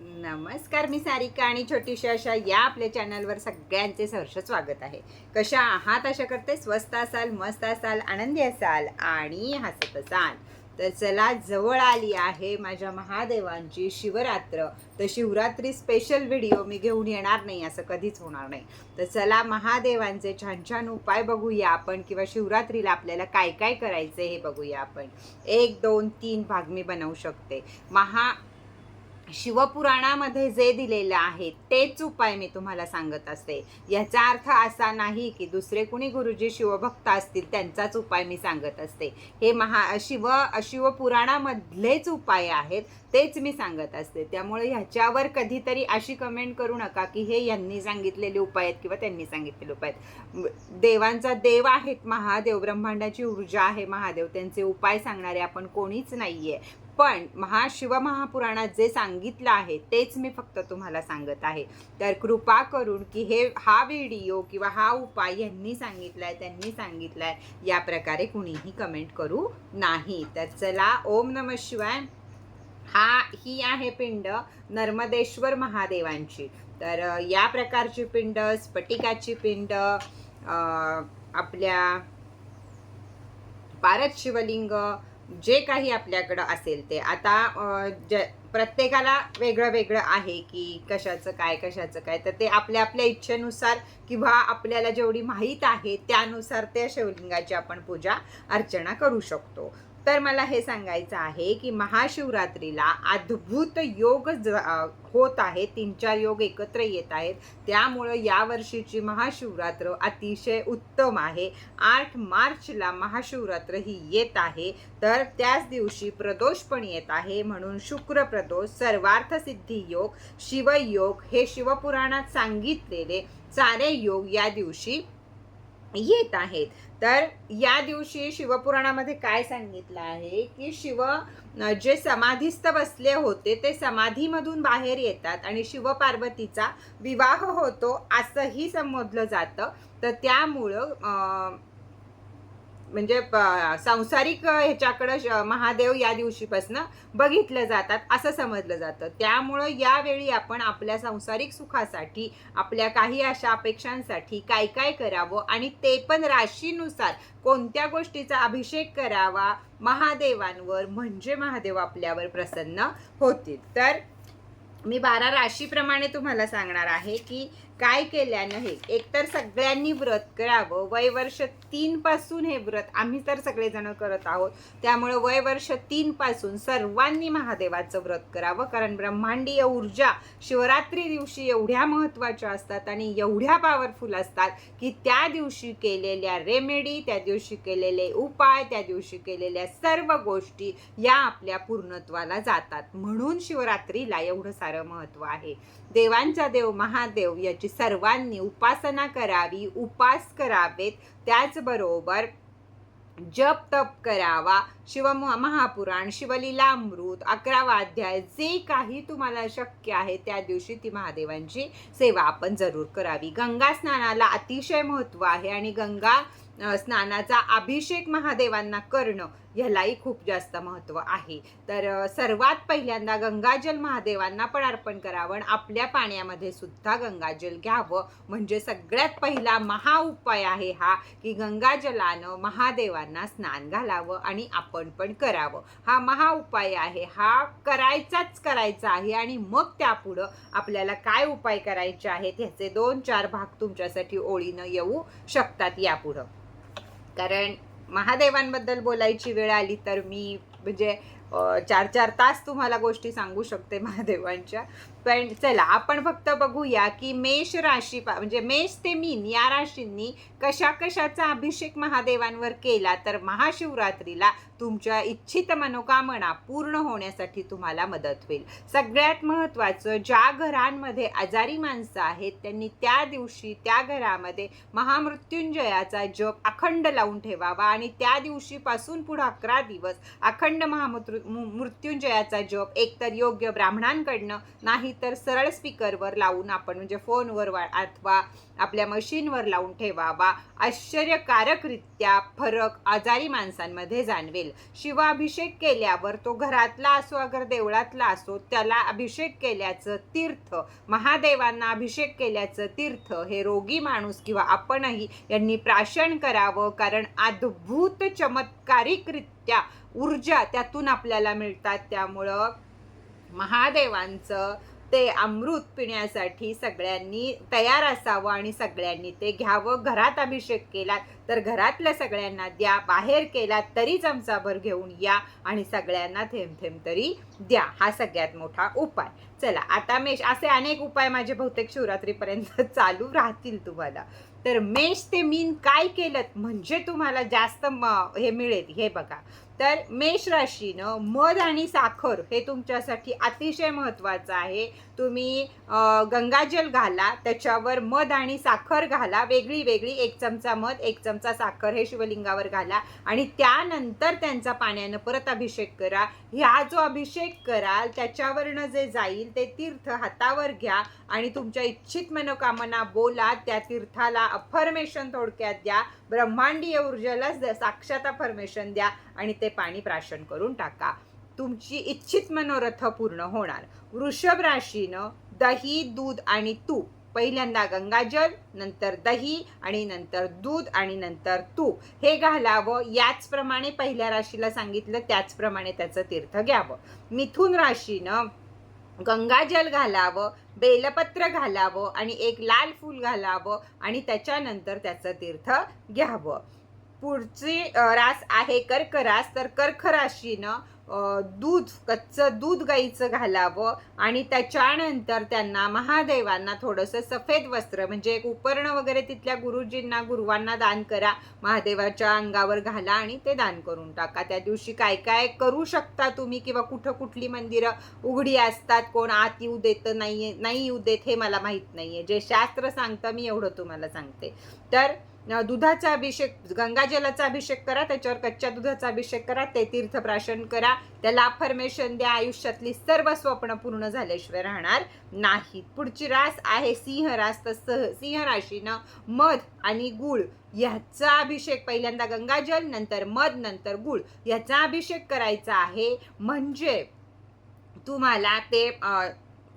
नमस्कार मी सारिका आणि छोटीशी अशा या आपल्या चॅनलवर सगळ्यांचे सहर्ष स्वागत आहे. कशा आहात? अशा करते स्वस्त असाल मस्त असाल आनंदी असाल आणि हसत असाल. तर चला जवळ आली आहे माझ्या महादेवांची शिवरात्र. तर शिवरात्री स्पेशल व्हिडिओ मी घेऊन येणार नाही असं कधीच होणार नाही. तर चला महादेवांचे छान छान उपाय बघूया आपण किंवा शिवरात्रीला आपल्याला काय काय करायचं हे बघूया आपण. एक दोन तीन भाग मी बनवू शकते. महा शिवपुराणामध्ये जे दिलेलं आहे तेच उपाय मी तुम्हाला सांगत असते. याचा अर्थ असा नाही की दुसरे कुणी गुरुजी शिवभक्त असतील त्यांचाच उपाय मी सांगत असते. हे महा शिव शिवपुराणामधलेच उपाय आहेत तेच मी सांगत असते. त्यामुळे ह्याच्यावर कधीतरी अशी कमेंट करू नका की हे यांनी सांगितलेले उपाय आहेत किंवा त्यांनी सांगितलेले उपाय आहेत. देवांचा देव आहेत महादेव ब्रह्मांडाची ऊर्जा आहे महादेव त्यांचे उपाय सांगणारे आपण कोणीच नाहीये. पण महाशिव महापुराणात जे सांगितलं आहे तेच मी फक्त तुम्हाला सांगत आहे. तर कृपा करून की हे हा व्हिडिओ किंवा हा उपाय यांनी सांगितलाय त्यांनी सांगितलाय या प्रकारे कुणीही कमेंट करू नाही. तर चला ओम नम शिवाय. हा ही आहे पिंड नर्मदेश्वर महादेवांची. तर या प्रकारची पिंड स्फटिकाची पिंड आपल्या पारत शिवलिंग जे काही आपल्याकडं असेल ते. आता ज प्रत्येकाला वेगळं वेगळं आहे की कशाचं काय कशाचं काय. तर ते आपल्या आपल्या इच्छेनुसार किंवा आपल्याला जेवढी माहीत आहे त्यानुसार त्या शिवलिंगाची आपण पूजा अर्चना करू शकतो. तर मला हे सांगायचं आहे की महाशिवरात्रीला अद्भुत योग ज- होत आहे तीन चार योग एकत्र येत आहेत. त्यामुळं यावर्षीची महाशिवरात्र अतिशय उत्तम आहे. आठ मार्चला महाशिवरात्र ही येत आहे. तर त्याच दिवशी प्रदोष पण येत आहे. म्हणून शुक्र प्रदोष सर्वार्थ सिद्धी योग शिवयोग हे शिवपुराणात सांगितलेले सारे योग या दिवशी येत आहेत. तर या दिवशी शिवपुराणामध्ये काय सांगितलं आहे की शिव जे समाधीस्थ बसले होते ते समाधीमधून बाहेर येतात आणि शिवपार्वतीचा विवाह होतो असंही संबोधलं जातं. तर त्यामुळं म्हणजे सांसारिक ह्याच्याकडं महादेव या दिवशीपासनं बघितलं जातात असं समजलं जातं. त्यामुळं यावेळी आपण आपल्या सांसारिक सुखासाठी आपल्या काही अशा अपेक्षांसाठी काय काय करावं आणि ते पण राशीनुसार कोणत्या गोष्टीचा अभिषेक करावा महादेवांवर म्हणजे महादेव आपल्यावर प्रसन्न होतील. तर मी बारा राशीप्रमाणे तुम्हाला सांगणार आहे की काय केल्यानं हे एकतर सगळ्यांनी व्रत करावं. वय वर्ष तीन पासून हे व्रत आम्ही तर सगळेजण करत आहोत. त्यामुळे वय वर्ष तीन पासून सर्वांनी महादेवाचं व्रत करावं. कारण ब्रह्मांडीय ऊर्जा शिवरात्री दिवशी एवढ्या महत्त्वाच्या असतात आणि एवढ्या पॉवरफुल असतात की त्या दिवशी केलेल्या रेमेडी त्या दिवशी केलेले उपाय त्या दिवशी केलेल्या सर्व गोष्टी या आपल्या पूर्णत्वाला जातात. म्हणून शिवरात्रीला एवढं सारं महत्त्व आहे. देवांचा देव महादेव याची सर्वांनी उपासना करावी उपास करावेत. त्याचबरोबर जप तप करावा. शिव महापुराण शिवलीलामृत अकरावा अध्याय जे काही तुम्हाला शक्य आहे त्या दिवशी ती महादेवांची सेवा आपण जरूर करावी. गंगा स्नानाला अतिशय महत्त्व आहे आणि गंगा स्नानाचा अभिषेक महादेवांना करणं ह्यालाही खूप जास्त महत्त्व आहे. तर सर्वात पहिल्यांदा गंगाजल महादेवांना पण अर्पण करावं आणि आपल्या पाण्यामध्ये सुद्धा गंगाजल घ्यावं. म्हणजे सगळ्यात पहिला महा उपाय आहे हा की गंगाजलानं महादेवांना स्नान घालावं आणि आपण पण करावं. हा महा उपाय आहे. हा करायचाच करायचा आहे आणि मग त्यापुढं आपल्याला काय उपाय करायचे आहेत ह्याचे दोन चार भाग तुमच्यासाठी ओळीनं येऊ शकतात यापुढं. कारण महादेवांबद्दल बोलायची वेळ आली तर मी म्हणजे चार चार तास तुम्हाला गोष्टी सांगू शकते महादेवांच्या. पण चला आपण फक्त बघूया की मेष राशी पा- म्हणजे मेष ते मीन या राशींनी कशा कशाचा अभिषेक महादेवांवर केला तर महाशिवरात्रीला तुमच्या इच्छित मनोकामना पूर्ण होण्यासाठी तुम्हाला मदत होईल. सगळ्यात महत्त्वाचं ज्या घरांमध्ये आजारी माणसं आहेत त्यांनी त्या दिवशी त्या घरामध्ये महामृत्युंजयाचा जप अखंड लावून ठेवावा आणि त्या दिवशीपासून पुढे अकरा दिवस अखंड महामृत्यु मृत्युंजयाचा जप एकतर योग्य ब्राह्मणांकडनं नाही तर सरळ स्पीकरवर लावून आपण म्हणजे फोनवर वा अथवा आपल्या मशीनवर लावून ठेवावा. आश्चर्यकारकरित्या फरक आजारी माणसांमध्ये जाणवेल. शिवाभिषेक केल्यावर तो घरातला असो अगर देवळातला असो त्याला अभिषेक केल्याचं तीर्थ महादेवांना अभिषेक केल्याचं तीर्थ हे रोगी माणूस किंवा आपणही यांनी प्राशन करावं. कारण अद्भुत चमत्कारिकरित्या ऊर्जा त्यातून आपल्याला मिळतात. त्यामुळं महादेवांचं ते अमृत पिण्यासाठी सगळ्यांनी तयार असावं आणि सगळ्यांनी ते घ्यावं. घरात अभिषेक केला तर घरातल्या सगळ्यांना द्या. बाहेर केला तरी चमचाभर घेऊन या आणि सगळ्यांना थेंब थेंब तरी द्या. हा सगळ्यात मोठा उपाय. चला आता मेष असे अनेक उपाय माझे बहुतेक शिवरात्रीपर्यंत चालू राहतील तुम्हाला. तर मेष ते मीन काय केलं? म्हणजे तुम्हाला जास्त म- हे मिळेल. हे बघा. तर मेष राशीनं मध आणि साखर हे तुमच्यासाठी अतिशय महत्त्वाचं आहे. तुम्ही गंगाजल घाला त्याच्यावर मध आणि साखर घाला वेगळी वेगळी एक चमचा मध एक चमचा साखर हे शिवलिंगावर घाला आणि त्यानंतर त्यांचा पाण्यानं परत अभिषेक करा. ह्या जो अभिषेक कराल त्याच्यावरनं जे जाईल ते तीर्थ हातावर घ्या. आणि तुमच्या इच्छित मनोकामना बोला त्या तीर्थाला अफर्मेशन थोडक्यात द्या ब्रह्मांडीय ऊर्जेला साक्षात अफर्मेशन द्या आणि ते पाणी प्राशन करून टाका. तुमची इच्छित मनोरथ पूर्ण होणार. वृषभ राशीनं दही दूध आणि तूप. पहिल्यांदा गंगाजल नंतर दही आणि नंतर दूध आणि नंतर तूप. हे घालावं याचप्रमाणे पहिल्या राशीला सांगितलं त्याचप्रमाणे त्याचं तीर्थ घ्यावं. मिथुन राशीनं गंगाजल घालावं बेलपत्र घालावं आणि एक लाल फूल घालावं आणि त्याच्यानंतर त्याचं तीर्थ घ्यावं. पुढची रास आहे कर्क रास. तर कर्क राशीनं दूध कच्चं दूध गाईचं घालावं आणि त्याच्यानंतर त्यांना महादेवांना थोडंसं सफेद वस्त्र म्हणजे एक उपर्ण वगैरे तिथल्या गुरुजींना गुरुवांना दान करा. महादेवाच्या अंगावर घाला आणि ते दान करून टाका. त्या दिवशी काय काय करू शकता तुम्ही किंवा कुठं कुठली मंदिरं उघडी असतात? कोण आत येऊ देतं नाही नाही येऊ देत हे मला माहीत नाही आहे जे शास्त्र सांगतं मी एवढं तुम्हाला सांगते. तर दुधाचा अभिषेक गंगाजलाचा अभिषेक करा त्याच्यावर कच्च्या दुधाचा अभिषेक करा ते तीर्थ प्राशन करा त्याला अफर्मेशन द्या आयुष्यातली सर्व स्वप्न पूर्ण झाल्याशिवाय राहणार नाहीत. पुढची रास आहे सिंह रास तर सह- सिंह राशीनं मध आणि गुळ ह्याचा अभिषेक पहिल्यांदा गंगाजल नंतर मध नंतर गुळ ह्याचा अभिषेक करायचा आहे. म्हणजे तुम्हाला ते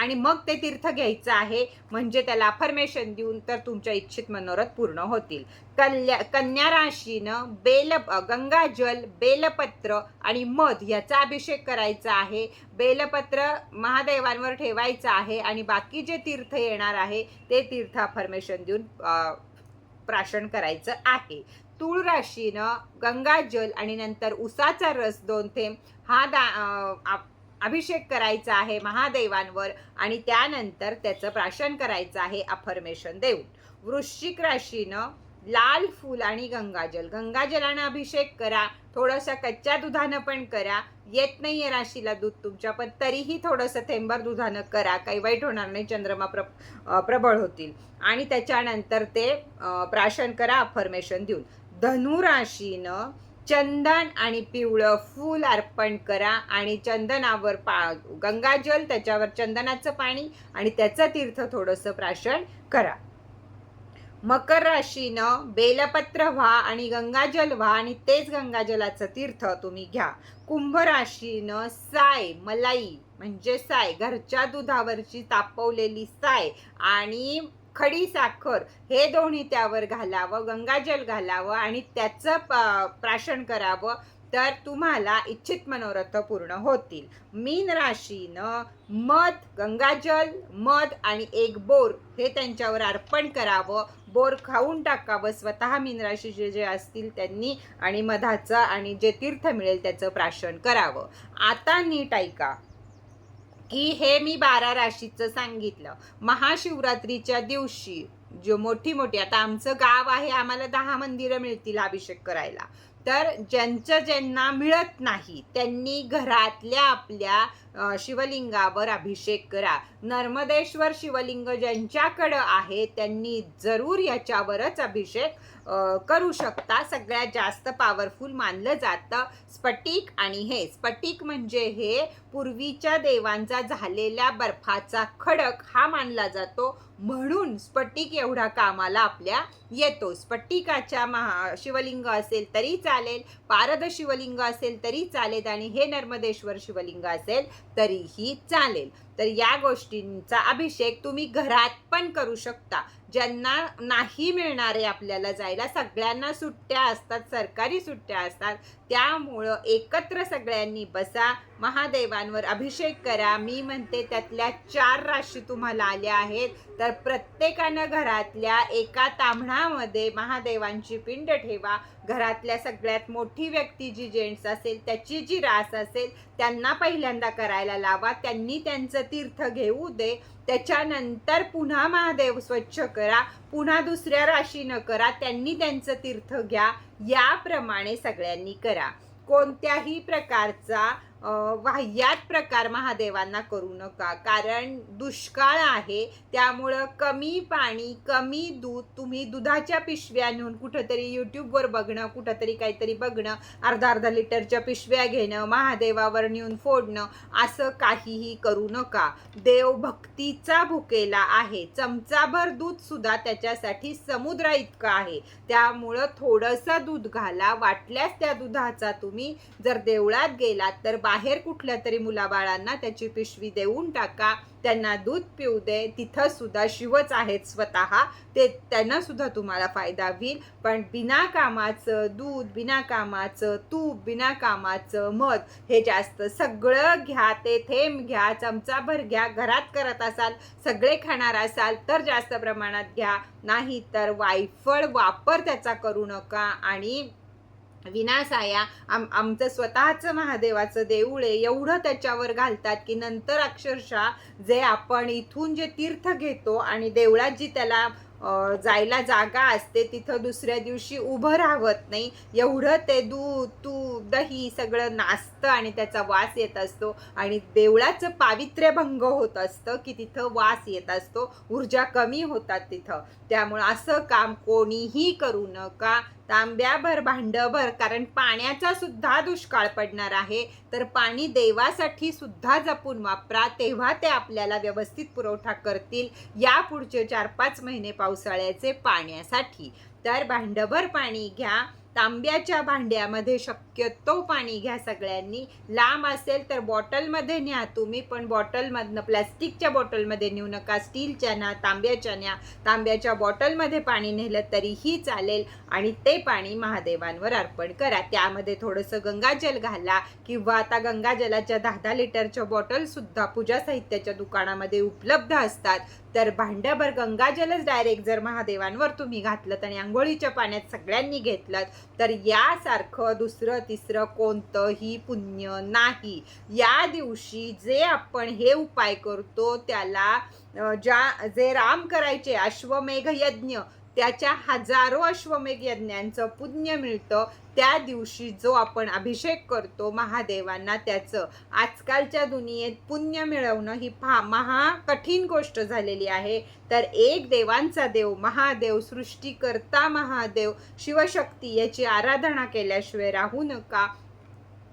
आणि मग ते तीर्थ घ्यायचं आहे. म्हणजे त्याला अफर्मेशन देऊन तर तुमच्या इच्छित मनोरथ पूर्ण होतील. कल्या कन्या राशीनं बेल गंगाजल बेलपत्र आणि मध याचा अभिषेक करायचा आहे. बेलपत्र महादेवांवर ठेवायचं आहे आणि बाकी जे तीर्थ येणार आहे ते तीर्थ अफर्मेशन देऊन प्राशन करायचं आहे. तूळ राशीनं गंगाजल आणि नंतर उसाचा रस दोन थेंब. हा दा आप- अभिषेक करायचा आहे महादेवांवर आणि त्यानंतर त्याचं प्राशन करायचं आहे अफर्मेशन देऊन. वृश्चिक राशीनं लाल फूल आणि गंगाजल. गंगाजलानं अभिषेक करा थोडंसं कच्च्या दुधानं पण करा. येत नाही आहे राशीला दूध तुमच्या पण तरीही थोडंसं थेंबर दुधानं करा. काही वाईट होणार नाही चंद्रमा प्र प्रबळ होतील. आणि त्याच्यानंतर ते प्राशन करा अफर्मेशन देऊन. धनुराशीनं चंदन आणि पिवळं फूल अर्पण करा आणि चंदनावर पा गंगाजल त्याच्यावर चंदनाचं पाणी आणि त्याचं तीर्थ थोडंसं प्राशन करा. मकर राशीनं बेलपत्र व्हा आणि गंगाजल व्हा आणि तेच गंगाजलाचं तीर्थ तुम्ही घ्या. कुंभ राशीनं साय मलाई म्हणजे साय घरच्या दुधावरची तापवलेली साय आणि खडी साखर हे दोन्ही त्यावर घालावं गंगाजल घालावं आणि त्याचं प- प्राशन करावं तर तुम्हाला इच्छित मनोरथ पूर्ण होतील. मीन राशीनं मध गंगाजल मध आणि एक बोर हे त्यांच्यावर अर्पण करावं. बोर खाऊन टाकावं. स्वतः मीन राशीचे जे असतील त्यांनी आणि मधाचं आणि जे तीर्थ मिळेल त्याचं प्राशन करावं. आता नीट ऐका. की हे मी बारा राशीचं सांगितलं. महाशिवरात्रीच्या दिवशी जो मोठी मोठी आता आमचं गाव आहे आम्हाला दहा मंदिरं मिळतील अभिषेक करायला. तर ज्यांचं ज्यांना मिळत नाही त्यांनी घरातल्या आपल्या शिवलिंगावर अभिषेक करा. नर्मदेश्वर शिवलिंग ज्यांच्याकडं आहे त्यांनी जरूर याच्यावरच अभिषेक करू शकता. सगळ्यात जास्त पॉवरफुल मानलं जातं स्फटिक आणि हे. स्फटिक म्हणजे हे पूर्वीच्या देवांचा झालेल्या बर्फाचा खडक हा मानला जातो. म्हणून स्फटिक एवढा कामाला आपल्या येतो. स्फटिकाच्या महा शिवलिंग असेल तरी चालेल पारद शिवलिंग असेल तरी चालेल आणि हे नर्मदेश्वर शिवलिंग असेल तरीही चालेल. तर या गोष्टींचा अभिषेक तुम्ही घरात पण करू शकता. ज्यांना नाही मिळणारे आपल्याला जायला सगळ्यांना सुट्ट्या असतात सरकारी सुट्ट्या असतात त्यामुळं एकत्र सगळ्यांनी बसा महादेवांवर अभिषेक करा. मी म्हणते त्यातल्या चार राशी तुम्हाला आल्या आहेत. तर प्रत्येकानं घरातल्या एका तांबणामध्ये महादेवांची पिंड ठेवा. घरातल्या सगळ्यात मोठी व्यक्ती जी जेंट्स असेल त्याची जी रास असेल त्यांना पहिल्यांदा करायला लावा. त्यांनी त्यांचं तीर्थ घेऊ दे. त्याच्यानंतर पुन्हा महादेव स्वच्छ करा. पुन्हा दुसऱ्या राशीनं करा. त्यांनी त्यांचं तीर्थ घ्या. याप्रमाणे सगळ्यांनी करा. कोणत्याही प्रकारचा वाह्यात प्रकार महादेवांना करू नका. कारण दुष्काळ आहे त्यामुळं कमी पाणी कमी दूध तुम्ही दुधाच्या पिशव्या नेऊन कुठंतरी यूट्यूबवर बघणं कुठंतरी काहीतरी बघणं अर्धा अर्धा लिटरच्या पिशव्या घेणं महादेवावर नेऊन फोडणं असं काहीही करू नका. देव भक्तीचा भुकेला आहे. चमचाभर दूध सुद्धा त्याच्यासाठी समुद्र इतकं आहे. त्यामुळं थोडंसं दूध घाला. वाटल्यास त्या दुधाचा तुम्ही जर देवळात गेलात तर बाहेर कुठल्या तरी मुलाबाळांना त्याची पिशवी देऊन टाका त्यांना दूध पिऊ दे तिथं सुद्धा शिवच आहेत स्वतः ते त्यांना सुद्धा तुम्हाला फायदा होईल. पण बिना कामाचं दूध बिना कामाचं तूप बिना कामाचं मध हे जास्त सगळं घ्या ते थेंब घ्या चमचाभर घ्या घरात करत असाल सगळे खाणार असाल तर जास्त प्रमाणात घ्या. नाही तर वायफळ वापर त्याचा करू नका आणि विनासाया आम आमचं स्वतःचं महादेवाचं देऊळ आहे एवढं त्याच्यावर घालतात की नंतर अक्षरशः जे आपण इथून जे तीर्थ घेतो आणि देवळात जी त्याला जायला जागा असते तिथं दुसऱ्या दिवशी उभं राहत नाही. एवढं ते दूध तूप दही सगळं नाचतं आणि त्याचा वास येत असतो. आणि देवळाचं पावित्र्य भंग होत असतं की तिथं वास येत असतो. ऊर्जा कमी होतात तिथं. त्यामुळं असं काम कोणीही करू नका. तांब्याभर भांडभर कारण पाण्याचा सुद्धा दुष्काळ पडणार आहे. तर पाणी देवासाठी सुद्धा जपून वापरा तेव्हा ते आपल्याला व्यवस्थित पुरवठा करतील. या पुढचे चार पाच महिने पावसाळ्याचे पाण्यासाठी. तर भांडभर पाणी घ्या. तांब्याच्या भांड्यामध्ये शक्यतो पाणी घ्या सगळ्यांनी. लांब असेल तर बॉटलमध्ये न्या तुम्ही पण बॉटलमधनं प्लॅस्टिकच्या बॉटलमध्ये नेऊ नका स्टीलच्या न्या तांब्याच्या न्या. तांब्याच्या बॉटलमध्ये पाणी नेलं तरीही चालेल आणि ते पाणी महादेवांवर अर्पण करा. त्यामध्ये थोडंसं गंगाजल घाला किंवा आता गंगाजलाच्या दहा दहा लिटरच्या बॉटलसुद्धा पूजा साहित्याच्या दुकानामध्ये उपलब्ध असतात. तर भांड्याभर गंगाजलच डायरेक्ट जर महादेवांवर तुम्ही घातलं आणि आंघोळीच्या पाण्यात सगळ्यांनी घेतलं तर यासारखं दुसरं तिसरं कोणतंही पुण्य नाही. या दिवशी जे आपण हे उपाय करतो त्याला ज्या जे राम करायचे अश्वमेघ यज्ञ त्याच्या हजारो अश्वमेघ यज्ञांचं पुण्य मिळतं. त्या दिवशी जो आपण अभिषेक करतो महादेवांना त्याचं आजकालच्या दुनियेत पुण्य मिळवणं ही फा महा कठीण गोष्ट झालेली आहे. तर एक देवांचा देव महादेव सृष्टीकर्ता महादेव शिवशक्ती याची आराधना केल्याशिवाय राहू नका.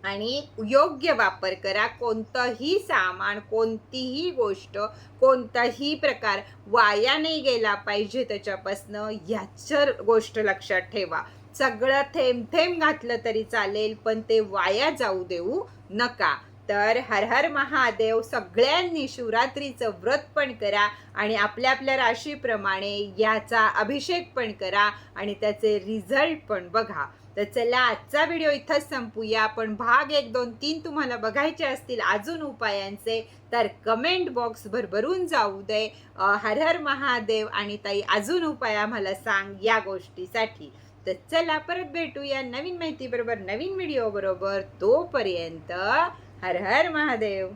आणि योग्य वापर करा. कोणतंही सामान कोणतीही गोष्ट कोणताही प्रकार वाया नाही गेला पाहिजे त्याच्यापासनं. ह्याचं गोष्ट लक्षात ठेवा. सगळं थेंब थेंब घातलं तरी चालेल पण ते वाया जाऊ देऊ नका. तर हर हर महादेव सगळ्यांनी शिवरात्रीचं व्रत पण करा आणि आपल्या आपल्या राशीप्रमाणे याचा अभिषेक पण करा आणि त्याचे रिझल्ट पण बघा. तर चला आजचा व्हिडिओ इथंच संपूया. पण भाग एक दोन तीन तुम्हाला बघायचे असतील अजून उपायांचे तर कमेंट बॉक्स भरभरून जाऊ दे. हर हर महादेव आणि ताई अजून उपाय आम्हाला सांग या गोष्टीसाठी. तर चला परत भेटूया नवीन माहितीबरोबर नवीन व्हिडिओ बरोबर. तोपर्यंत हर हर महादेव.